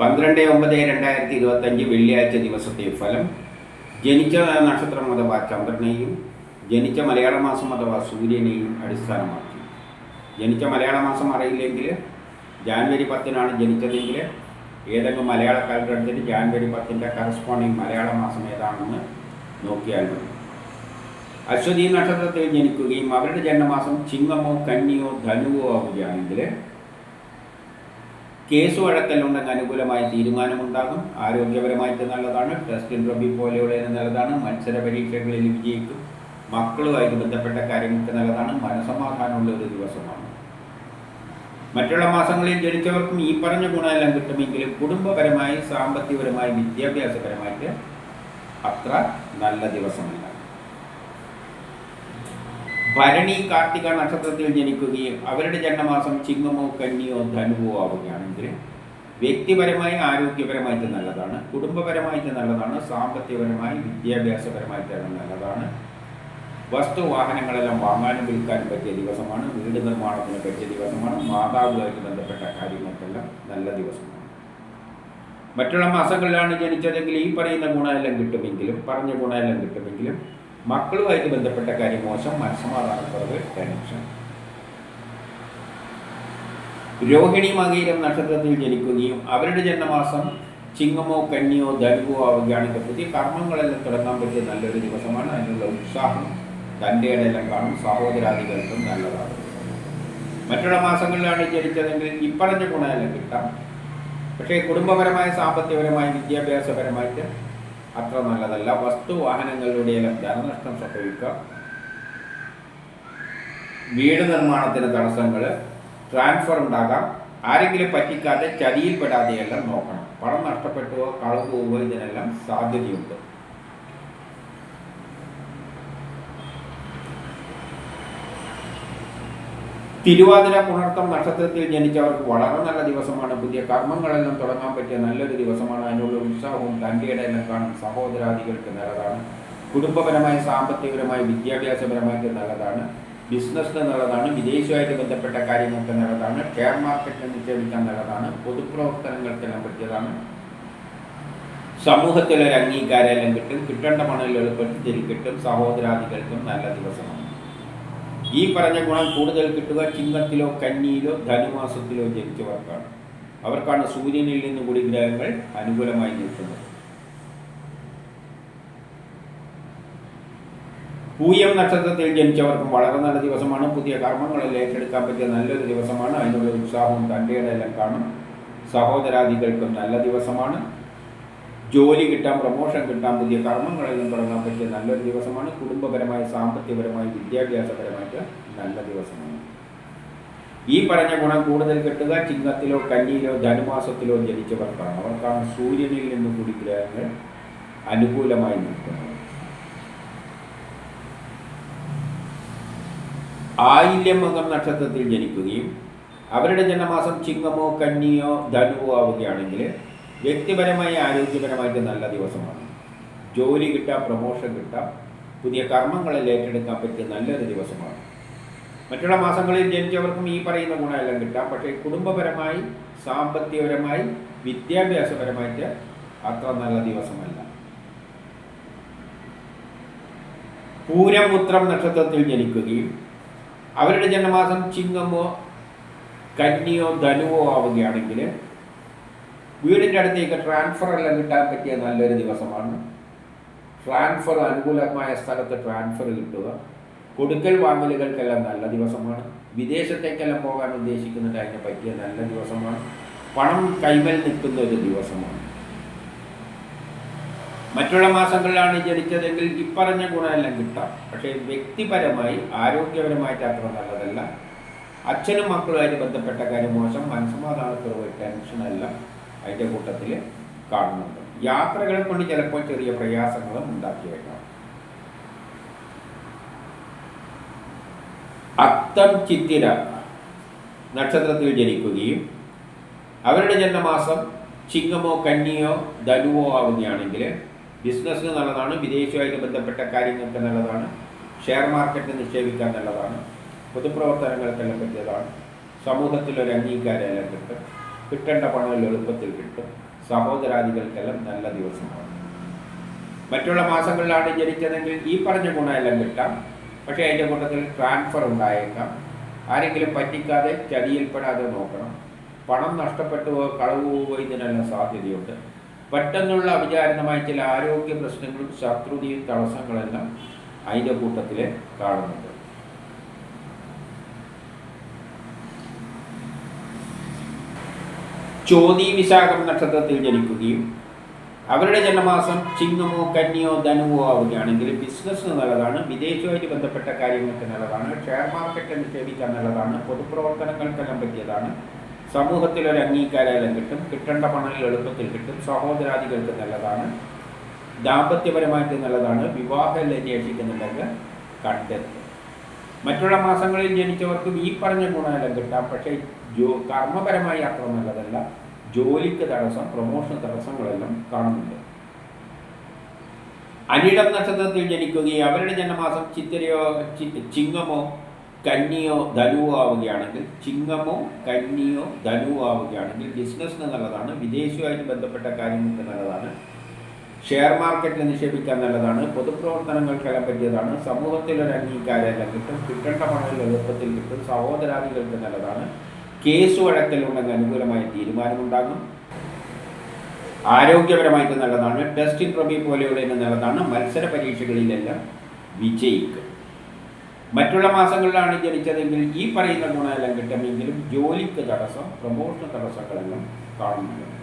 പന്ത്രണ്ട് ഒമ്പത് രണ്ടായിരത്തി ഇരുപത്തഞ്ച് വെള്ളിയാഴ്ച ദിവസത്തെ ഫലം ജനിച്ച നക്ഷത്രം അഥവാ ചന്ദ്രനെയും ജനിച്ച മലയാള മാസം അഥവാ സൂര്യനെയും അടിസ്ഥാനമാക്കി. ജനിച്ച മലയാള മാസം അറിയില്ലെങ്കിൽ ജാനുവരി പത്തിനാണ് ജനിച്ചതെങ്കിൽ ഏതെങ്കിലും മലയാള കാലഘട്ടത്തിൽ ജാനുവരി പത്തിന്റെ കറസ്പോണ്ടിങ് മലയാള മാസം ഏതാണെന്ന് നോക്കിയാൽ മതി. അശ്വതി നക്ഷത്രത്തിൽ ജനിക്കുകയും അവരുടെ ജന്മമാസം ചിങ്ങമോ കന്നിയോ ധനുവോ ആവുകയാണെങ്കിൽ കേസ് വഴക്കലുണ്ടെങ്കിൽ അനുകൂലമായ തീരുമാനമുണ്ടാകും. ആരോഗ്യപരമായിട്ട് നല്ലതാണ്. ടെസ്റ്റ് റബി പോലെയുള്ള നല്ലതാണ്. മത്സര പരീക്ഷകളിൽ വിജയിക്കും. മക്കളുമായിട്ട് ബന്ധപ്പെട്ട കാര്യങ്ങൾക്ക് നല്ലതാണ്. മനസമാധാനമുള്ള ഒരു ദിവസമാണ്. മറ്റുള്ള മാസങ്ങളിൽ ജനിച്ചവർക്കും ഈ പറഞ്ഞ ഗുണമെല്ലാം കിട്ടുമെങ്കിലും കുടുംബപരമായി സാമ്പത്തികപരമായി വിദ്യാഭ്യാസപരമായിട്ട് അത്ര നല്ല ദിവസമല്ല. ഭരണി കാർത്തിക നക്ഷത്രത്തിൽ ജനിക്കുകയും അവരുടെ ജന്മമാസം ചിങ്ങമോ കന്നിയോ ധനുവോ ആവുകയാണെങ്കിൽ വ്യക്തിപരമായി ആരോഗ്യപരമായിട്ട് നല്ലതാണ് കുടുംബപരമായിട്ട് നല്ലതാണ് സാമ്പത്തികപരമായി വിദ്യാഭ്യാസപരമായിട്ട് നല്ലതാണ്. വസ്തു വാഹനങ്ങളെല്ലാം വാങ്ങാനും വിൽക്കാനും പറ്റിയ ദിവസമാണ് വീട് നിർമ്മാണത്തിന് പറ്റിയ ദിവസമാണ് മാതാവുമായിട്ട് ബന്ധപ്പെട്ട കാര്യങ്ങൾക്കെല്ലാം നല്ല ദിവസമാണ്. മറ്റുള്ള മാസങ്ങളിലാണ് ജനിച്ചതെങ്കിൽ ഈ പറയുന്ന ഗുണമെല്ലാം കിട്ടുമെങ്കിലും പറഞ്ഞ ഗുണമെല്ലാം കിട്ടുമെങ്കിലും മക്കളുമായിട്ട് ബന്ധപ്പെട്ട കാര്യം മോശം മനസ്സമാധാനക്കുറവ് ടെൻഷൻ രോഹിണി മകീരം നക്ഷത്രത്തിൽ ജനിക്കുകയും അവരുടെ ജന്മമാസം ചിങ്ങമോ കന്നിയോ ധനുവോ ആവുകയാണെങ്കിൽ പുതിയ കർമ്മങ്ങളെല്ലാം തുടങ്ങാൻ പറ്റിയ നല്ലൊരു ദിവസമാണ്. അതിനുള്ള ഉത്സാഹം തന്റെ കാണും. സഹോദരാദികൾക്കും നല്ലതാണ്. മറ്റുള്ള മാസങ്ങളിലാണ് ജനിച്ചതെങ്കിൽ ഇപ്പറഞ്ഞ ഗുണമെല്ലാം കിട്ടാം. പക്ഷേ കുടുംബപരമായ സാമ്പത്തികപരമായി വിദ്യാഭ്യാസപരമായിട്ട് അത്ര നല്ലതല്ല വസ്തു വാഹനങ്ങളിലൂടെയെല്ലാം ധനനഷ്ടം സംഭവിക്കാം. വീട് നിർമ്മാണത്തിന് തടസ്സങ്ങൾ ട്രാൻസ്ഫർ ഉണ്ടാകാം. ആരെങ്കിലും പറ്റിക്കാതെ ചതിയിൽപ്പെടാതെയെല്ലാം നോക്കണം. പണം നഷ്ടപ്പെട്ടുവോ കളവ് പോവുകയോ ഇതിനെല്ലാം സാധ്യതയുണ്ട്. തിരുവാതിര പുണർത്തം നക്ഷത്രത്തിൽ ജനിച്ചവർക്ക് വളരെ നല്ല ദിവസമാണ്. പുതിയ കർമ്മങ്ങളെല്ലാം തുടങ്ങാൻ പറ്റിയ നല്ലൊരു ദിവസമാണ്. അതിനുള്ള ഉത്സാഹവും തന്റെയുടെ എല്ലാം കാണും സഹോദരാദികൾക്ക് നല്ലതാണ്. കുടുംബപരമായി സാമ്പത്തികപരമായി വിദ്യാഭ്യാസപരമായിട്ട് നല്ലതാണ്. ബിസിനസ്സിന് നല്ലതാണ്. വിദേശവുമായിട്ട് ബന്ധപ്പെട്ട കാര്യങ്ങൾക്ക് നല്ലതാണ്. ഷെയർ മാർക്കറ്റിൽ നിക്ഷേപിക്കാൻ നല്ലതാണ്. പൊതുപ്രവർത്തനങ്ങൾക്കെല്ലാം പറ്റിയതാണ്. സമൂഹത്തിലൊരു അംഗീകാരമെല്ലാം കിട്ടും. കിട്ടേണ്ട പണം എളുപ്പത്തിൽ കിട്ടും. സഹോദരാദികൾക്കും നല്ല ദിവസമാണ്. ഈ പറഞ്ഞ ഗുണം കൂടുതൽ കിട്ടുക ചിങ്ങത്തിലോ കന്നിയിലോ ധനുമാസത്തിലോ ജനിച്ചവർക്കാണ് അവർക്കാണ് സൂര്യനിൽ നിന്ന് കൂടി ഗ്രഹങ്ങൾ അനുകൂലമായി നിൽക്കുന്നത്. പൂയം നക്ഷത്രത്തിൽ ജനിച്ചവർക്കും വളരെ നല്ല ദിവസമാണ്. പുതിയ കർമ്മങ്ങളെല്ലാം ഏറ്റെടുക്കാൻ പറ്റിയ നല്ലൊരു ദിവസമാണ്. അതിനുള്ള ഉത്സാഹവും തന്റെ എല്ലാം കാണും. സഹോദരാദികൾക്കും നല്ല ദിവസമാണ്. ജോലി കിട്ടാൻ പ്രമോഷൻ കിട്ടാൻ പുതിയ കർമ്മങ്ങളിൽ കർമ്മങ്ങളെല്ലാം തുടങ്ങാൻ പറ്റിയ നല്ലൊരു ദിവസമാണ്. കുടുംബപരമായി സാമ്പത്തികപരമായി വിദ്യാഭ്യാസപരമായിട്ട് നല്ല ദിവസമാണ്. ഈ പറഞ്ഞ ഗുണം കൂടുതൽ കിട്ടുക ചിങ്ങത്തിലോ കന്നിയിലോ ധനുമാസത്തിലോ ജനിച്ചവർക്കാണ്. അവർക്കാണ് സൂര്യനിൽ നിന്നും കൂടി ഗ്രഹങ്ങൾ അനുകൂലമായി നിൽക്കുന്നത്. ആയില്യം മംഗം നക്ഷത്രത്തിൽ ജനിക്കുകയും അവരുടെ ജന്മമാസം ചിങ്ങമോ കന്നിയോ ധനുവോ ആവുകയാണെങ്കിൽ വ്യക്തിപരമായി ആരോഗ്യപരമായിട്ട് നല്ല ദിവസമാണ്. ജോലി കിട്ടാം പ്രൊമോഷൻ കിട്ടാം പുതിയ കർമ്മങ്ങളിൽ ഏറ്റെടുക്കാൻ പറ്റിയ നല്ലൊരു ദിവസമാണ്. മറ്റുള്ള മാസങ്ങളിൽ ജനിച്ചവർക്കും ഈ പറയുന്ന ഗുണമെല്ലാം കിട്ടാം. പക്ഷേ കുടുംബപരമായി സാമ്പത്തികപരമായി വിദ്യാഭ്യാസപരമായിട്ട് അത്ര നല്ല ദിവസമല്ല. പൂരമുത്രം നക്ഷത്രത്തിൽ ജനിക്കുകയും അവരുടെ ജന്മമാസം ചിങ്ങമോ കന്നിയോ ധനുവോ ആവുകയാണെങ്കിൽ വീടിന്റെ അടുത്തേക്ക് ട്രാൻസ്ഫർ എല്ലാം കിട്ടാൻ പറ്റിയ നല്ലൊരു ദിവസമാണ്. ട്രാൻസ്ഫർ അനുകൂലമായ സ്ഥലത്ത് ട്രാൻസ്ഫർ കിട്ടുക. കൊടുക്കൽ വാങ്ങലുകൾക്കെല്ലാം നല്ല ദിവസമാണ്. വിദേശത്തേക്കെല്ലാം പോകാൻ ഉദ്ദേശിക്കുന്നുണ്ട് അതിന് പറ്റിയ നല്ല ദിവസമാണ്. പണം കൈമൽ നിൽക്കുന്ന ഒരു ദിവസമാണ്. മറ്റുള്ള മാസങ്ങളിലാണ് ജനിച്ചതെങ്കിൽ ഇപ്പറഞ്ഞ ഗുണമെല്ലാം കിട്ടാം. പക്ഷേ വ്യക്തിപരമായി ആരോഗ്യപരമായിട്ട് അത്ര നല്ലതല്ല. അച്ഛനും മക്കളുമായിട്ട് ബന്ധപ്പെട്ട കാര്യം മോശം. മനസ്സമാധാനക്കുറവ് ടെൻഷനെല്ലാം അതിന്റെ കൂട്ടത്തിൽ കാണുന്നുണ്ട്. യാത്രകളെ കൊണ്ട് ചിലപ്പോൾ ചെറിയ പ്രയാസങ്ങളും ഉണ്ടാക്കിയേക്കാം. അത്തം ചിത്തിര നക്ഷത്രത്തിൽ ജനിക്കുകയും അവരുടെ ജന്മമാസം ചിങ്ങമോ കന്നിയോ ധനുവോ ആവുകയാണെങ്കിൽ ബിസിനസ്സിന് നല്ലതാണ് വിദേശവുമായിട്ട് ബന്ധപ്പെട്ട കാര്യങ്ങൾക്ക് നല്ലതാണ് ഷെയർ മാർക്കറ്റിൽ നിക്ഷേപിക്കാൻ നല്ലതാണ് പൊതുപ്രവർത്തനങ്ങൾക്കെല്ലാം പറ്റിയതാണ് സമൂഹത്തിൽ ഒരു അംഗീകാരമെല്ലാം കിട്ടും കിട്ടേണ്ട പണം എളുപ്പത്തിൽ കിട്ടും? സഹോദരാദികൾക്കെല്ലാം നല്ല ദിവസമാണ്. മറ്റുള്ള മാസങ്ങളിലാണ് ജനിച്ചതെങ്കിൽ ഈ പറഞ്ഞ ഗുണമെല്ലാം കിട്ടാം. പക്ഷേ അതിന്റെ കൂട്ടത്തിൽ ട്രാൻസ്ഫർ ഉണ്ടായേക്കാം. ആരെങ്കിലും പറ്റിക്കാതെ ചതിയിൽപ്പെടാതെ നോക്കണം. പണം നഷ്ടപ്പെട്ടു കളവ് പോവുകയോ ഇതിനെല്ലാം സാധ്യതയുണ്ട്. പെട്ടെന്നുള്ള അവിചാരിതമായ ചില ആരോഗ്യ പ്രശ്നങ്ങളും ശത്രുതയും തടസ്സങ്ങളെല്ലാം അതിന്റെ കൂട്ടത്തിൽ കാണുന്നുണ്ട്. ചോതി വിശാഖം നക്ഷത്രത്തിൽ ജനിക്കുകയും അവരുടെ ജന്മമാസം ചിങ്ങമോ കന്നിയോ ധനുവോ ആവുകയാണെങ്കിൽ ബിസിനസ് നല്ലതാണ് വിദേശവുമായിട്ട് ബന്ധപ്പെട്ട കാര്യങ്ങൾക്ക് നല്ലതാണ് ഷെയർ മാർക്കറ്റ് നിക്ഷേപിക്കാൻ നല്ലതാണ് പൊതുപ്രവർത്തനങ്ങൾക്കെല്ലാം പറ്റിയതാണ്. സമൂഹത്തിൽ ഒരു അംഗീകാരമെല്ലാം കിട്ടും കിട്ടേണ്ട പണം എളുപ്പത്തിൽ കിട്ടും സഹോദരാദികൾക്ക് നല്ലതാണ് ദാമ്പത്യപരമായിട്ട് നല്ലതാണ് വിവാഹം അന്വേഷിക്കുന്നുണ്ടെങ്കിൽ കണ്ടെത്തും മറ്റുള്ള മാസങ്ങളിൽ ജനിച്ചവർക്കും ഈ പറഞ്ഞ ഗുണമെല്ലാം കിട്ടാം. പക്ഷേ ജോ കർമ്മപരമായി അത്ര നല്ലതല്ല. ജോലിക്ക് തടസ്സം പ്രൊമോഷൻ തടസ്സങ്ങളെല്ലാം കാണുന്നുണ്ട്. അനിടം നക്ഷത്രത്തിൽ ജനിക്കുകയും അവരുടെ ജന്മമാസം ചിത്തിരയോ ചിങ്ങമോ കന്നിയോ ധനുവോ ആവുകയാണെങ്കിൽ ചിങ്ങമോ കന്നിയോ ധനുവോ ആവുകയാണെങ്കിൽ ബിസിനസ്സിന് നല്ലതാണ്. വിദേശവുമായിട്ട് ബന്ധപ്പെട്ട കാര്യങ്ങൾക്ക് നല്ലതാണ്. ഷെയർ മാർക്കറ്റിൽ നിക്ഷേപിക്കുക എന്നുള്ളതാണ് പൊതുപ്രവർത്തനങ്ങൾക്കെല്ലാം പറ്റിയതാണ്. സമൂഹത്തിൽ ഒരു അംഗീകാരമെല്ലാം കിട്ടും. കിട്ടേണ്ട പണം എളുപ്പത്തിൽ കിട്ടും. സഹോദരാദികൾക്ക് നല്ലതാണ്. കേസ് വഴക്കലുണ്ടെങ്കിൽ അനുകൂലമായ തീരുമാനമുണ്ടാകും. ആരോഗ്യപരമായിട്ട് നല്ലതാണ്. ടെസ്റ്റ് പ്രബി പോലെയുള്ള നല്ലതാണ്. മത്സര പരീക്ഷകളിലെല്ലാം വിജയിക്കും. മറ്റുള്ള മാസങ്ങളിലാണ് ജനിച്ചതെങ്കിൽ ഈ പറയുന്ന ഗുണമെല്ലാം കിട്ടുമെങ്കിലും ജോലിക്ക് തടസ്സം പ്രമോഷൻ തടസ്സങ്ങളെല്ലാം കാണുന്നുണ്ട്.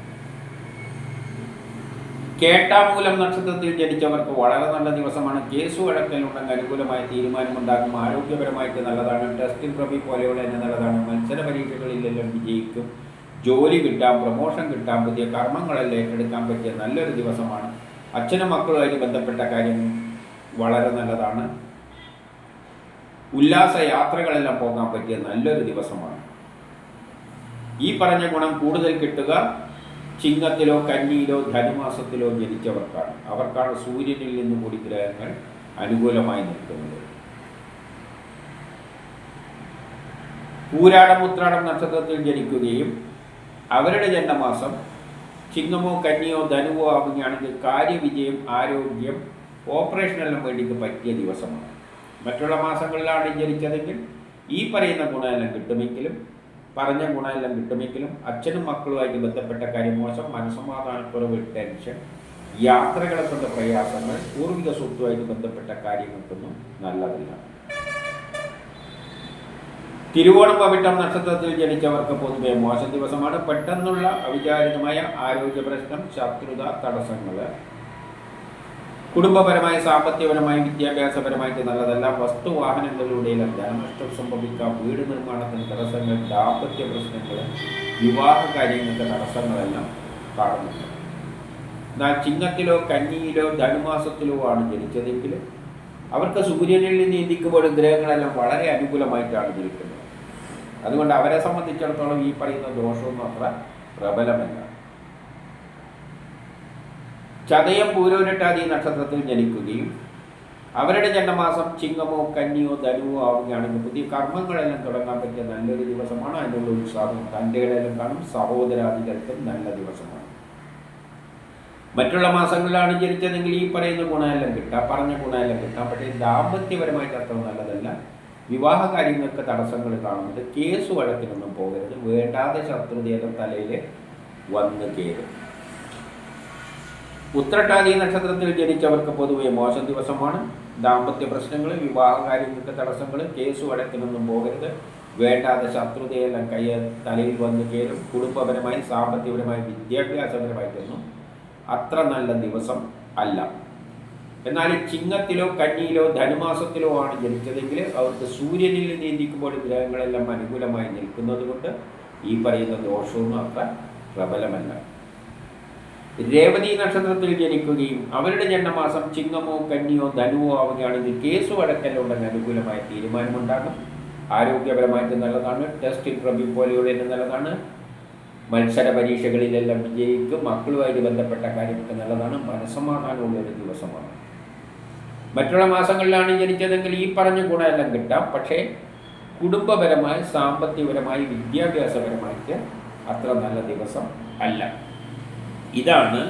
കേട്ടാമൂലം നക്ഷത്രത്തിൽ ജനിച്ചവർക്ക് വളരെ നല്ല ദിവസമാണ്. കേസ് വഴക്കലുണ്ടെങ്കിൽ അനുകൂലമായ തീരുമാനമുണ്ടാകും. ആരോഗ്യപരമായിട്ട് നല്ലതാണ്. ടെസ്റ്റിൽ പ്രഭി പോലെയുള്ള തന്നെ നല്ലതാണ്. മത്സര പരീക്ഷകളിലെല്ലാം വിജയിക്കും. ജോലി കിട്ടാം പ്രമോഷൻ കിട്ടാം പുതിയ കർമ്മങ്ങളെല്ലാം ഏറ്റെടുക്കാൻ പറ്റിയ നല്ലൊരു ദിവസമാണ്. അച്ഛനും മക്കളുമായിട്ട് ബന്ധപ്പെട്ട കാര്യം വളരെ നല്ലതാണ്. ഉല്ലാസ യാത്രകളെല്ലാം പോകാൻ പറ്റിയ നല്ലൊരു ദിവസമാണ്. ഈ പറഞ്ഞ ഗുണം കൂടുതൽ കിട്ടുക. ചിങ്ങത്തിലോ കന്നിയിലോ ധനുമാസത്തിലോ ജനിച്ചവർക്കാണ്. അവർക്കാണ് സൂര്യനിൽ നിന്നും കൂടി ഗ്രഹങ്ങൾ അനുകൂലമായി നിൽക്കുന്നത്. പൂരാടം ഉത്രാടം നക്ഷത്രത്തിൽ ജനിക്കുകയും അവരുടെ ജന്മമാസം ചിങ്ങമോ കന്നിയോ ധനുവോ ആവുകയാണെങ്കിൽ കാര്യവിജയം ആരോഗ്യം ഓപ്പറേഷനെല്ലാം വേണ്ടിയിട്ട് പറ്റിയ ദിവസമാണ്. മറ്റുള്ള മാസങ്ങളിലാണ് ജനിച്ചതെങ്കിൽ ഈ പറയുന്ന ഗുണമെല്ലാം കിട്ടുമെങ്കിലും പറഞ്ഞ ഗുണമെല്ലാം കിട്ടുമെങ്കിലും അച്ഛനും മക്കളുമായിട്ട് ബന്ധപ്പെട്ട കാര്യം മോശം മനസ്സമാധാനക്കുറവ് ടെൻഷൻ യാത്രകളെ കൊണ്ട് പ്രയാസങ്ങൾ പൂർവിക സ്വത്തുമായിട്ട് ബന്ധപ്പെട്ട കാര്യങ്ങൾക്കൊന്നും നല്ലതല്ല. തിരുവോണം പവിട്ടം നക്ഷത്രത്തിൽ ജനിച്ചവർക്ക് പൊതുവെ മോശം ദിവസമാണ്. പെട്ടെന്നുള്ള അവിചാരിതമായ ആരോഗ്യ പ്രശ്നം ശത്രുത തടസ്സങ്ങൾ കുടുംബപരമായി സാമ്പത്തികപരമായി വിദ്യാഭ്യാസപരമായിട്ട് നല്ലതല്ല. വസ്തു വാഹനങ്ങളിലൂടെയെല്ലാം ധനനഷ്ടം സംഭവിക്കാം. വീട് നിർമ്മാണത്തിന് തടസ്സങ്ങൾ ദാമ്പത്യ പ്രശ്നങ്ങൾ വിവാഹ കാര്യങ്ങൾക്ക് തടസ്സങ്ങളെല്ലാം കാണുന്നുണ്ട്. എന്നാൽ ചിങ്ങത്തിലോ കന്നിയിലോ ധനുമാസത്തിലോ ആണ് ജനിച്ചതെങ്കിൽ അവർക്ക് സൂര്യനിൽ നിന്ന് ഇന്ത്യക്കുമ്പോൾ ഗ്രഹങ്ങളെല്ലാം വളരെ അനുകൂലമായിട്ടാണ് ജനിക്കുന്നത്. അതുകൊണ്ട് അവരെ സംബന്ധിച്ചിടത്തോളം ഈ പറയുന്ന ദോഷമൊന്നും അത്ര പ്രബലമല്ല. ചതയം പൂരോരട്ടാതി നക്ഷത്രത്തിൽ ജനിക്കുകയും അവരുടെ ജന്മമാസം ചിങ്ങമോ കന്നിയോ ധനുവോ ആവുകയാണെങ്കിൽ പുതിയ കർമ്മങ്ങളെല്ലാം തുടങ്ങാൻ പറ്റിയ നല്ലൊരു ദിവസമാണ്. അതിനുള്ള ഉത്സാഹം തന്റെകളെല്ലാം കാണും. സഹോദരാദികൾക്കും നല്ല ദിവസമാണ്. മറ്റുള്ള മാസങ്ങളിലാണ് ജനിച്ചതെങ്കിൽ ഈ പറയുന്ന ഗുണമെല്ലാം കിട്ടാം. പറഞ്ഞ ഗുണമെല്ലാം കിട്ടാം. പക്ഷേ ദാമ്പത്യപരമായിട്ട് അത്ര നല്ലതല്ല. വിവാഹ കാര്യങ്ങൾക്ക് തടസ്സങ്ങൾ കാണുന്നുണ്ട്. കേസ് വഴക്കിനൊന്നും പോകരുത്. വേണ്ടാതെ ശത്രുതയുടെ തലയിൽ വന്ന് കയറും ഉത്രട്ടാതി നക്ഷത്രത്തിൽ ജനിച്ചവർക്ക് പൊതുവെ മോശം ദിവസമാണ്. ദാമ്പത്യ പ്രശ്നങ്ങൾ വിവാഹ കാര്യങ്ങൾക്ക് തടസ്സങ്ങൾ കേസ് വഴക്കിനൊന്നും പോകരുത്. വേണ്ടാതെ ശത്രുതയെല്ലാം കൈ തലയിൽ വന്ന് കയറും കുടുംബപരമായി സാമ്പത്തികപരമായി വിദ്യാഭ്യാസപരമായിട്ടൊന്നും അത്ര നല്ല ദിവസം അല്ല. എന്നാൽ ചിങ്ങത്തിലോ കന്നിയിലോ ധനുമാസത്തിലോ ആണ് ജനിച്ചതെങ്കിൽ അവർക്ക് സൂര്യനിൽ നീന്തിക്കുമ്പോൾ ഗ്രഹങ്ങളെല്ലാം അനുകൂലമായി നിൽക്കുന്നത് കൊണ്ട് ഈ പറയുന്ന ദോഷവും അത്ര പ്രബലമല്ല. രേവതി നക്ഷത്രത്തിൽ ജനിക്കുകയും അവരുടെ ജന്മമാസം ചിങ്ങമോ കന്നിയോ ധനുവോ ആവുകയാണെങ്കിൽ കേസ് വഴക്കലുണ്ടെങ്കിൽ അനുകൂലമായ തീരുമാനമുണ്ടാകും. ആരോഗ്യപരമായിട്ട് നല്ലതാണ്. ടെസ്റ്റ് ഇന്റർവ്യൂ പോലെയുള്ള നല്ലതാണ്. മത്സര പരീക്ഷകളിലെല്ലാം വിജയിക്കും. മക്കളുമായിട്ട് ബന്ധപ്പെട്ട കാര്യമൊക്കെ നല്ലതാണ്. മനസ്സമാധാനമുള്ള ഒരു ദിവസമാണ്. മറ്റുള്ള മാസങ്ങളിലാണ് ജനിച്ചതെങ്കിൽ ഈ പറഞ്ഞ ഗുണമെല്ലാം കിട്ടാം. പക്ഷേ കുടുംബപരമായി സാമ്പത്തികപരമായി വിദ്യാഭ്യാസപരമായിട്ട് അത്ര നല്ല ദിവസം അല്ല. ഇതാണ്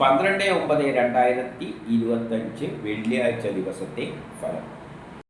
പന്ത്രണ്ട് ഒമ്പത് രണ്ടായിരത്തി ഇരുപത്തഞ്ച് വെള്ളിയാഴ്ച ദിവസത്തെ ഫലം.